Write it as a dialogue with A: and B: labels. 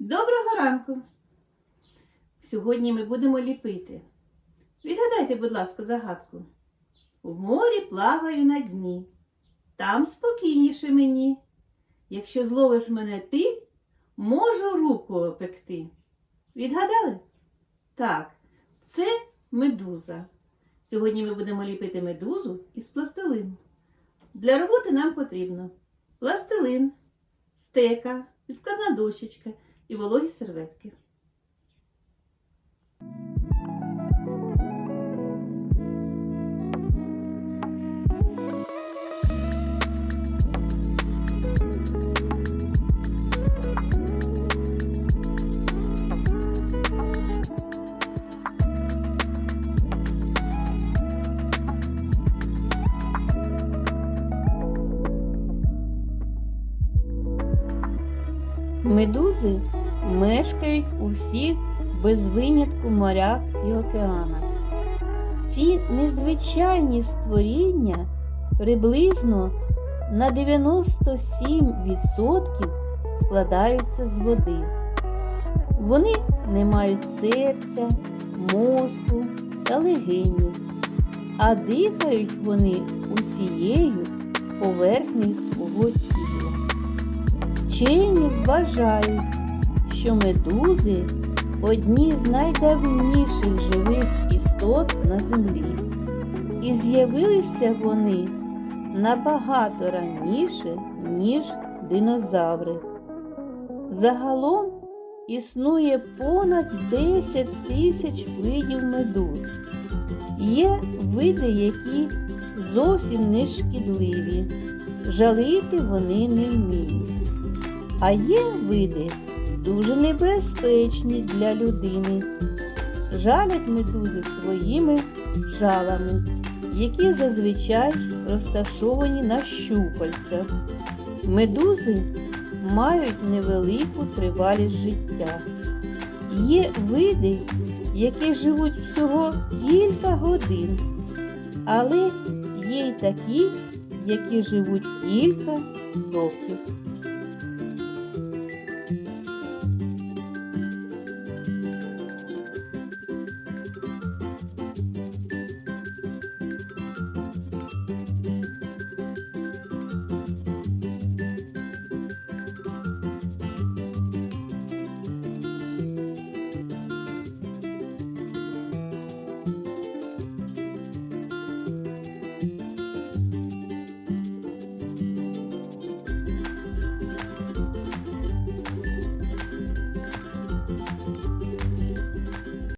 A: Доброго ранку! Сьогодні ми будемо ліпити. Відгадайте, будь ласка, загадку. В морі плаваю на дні. Там спокійніше мені. Якщо зловиш мене ти, можу руку опекти. Відгадали? Так, це медуза. Сьогодні ми будемо ліпити медузу із пластилину. Для роботи нам потрібно пластилин, стека, підкладна дощечка і вологі серветки. Медузи мешкають у всіх без винятку морях і океанах. Ці незвичайні створіння приблизно на 97% складаються з води. Вони не мають серця, мозку та легенів, а дихають вони усією поверхнею свого тіла. Вчені вважають, що медузи одні з найдавніших живих істот на землі, і з'явилися вони набагато раніше, ніж динозаври. Загалом існує понад 10 тисяч видів медуз. Є види, які зовсім не шкідливі, жалити вони не вміють. А є види дуже небезпечні для людини. Жалять медузи своїми жалами, які зазвичай розташовані на щупальцях. Медузи мають невелику тривалість життя. Є види, які живуть всього кілька годин, але є й такі, які живуть кілька років.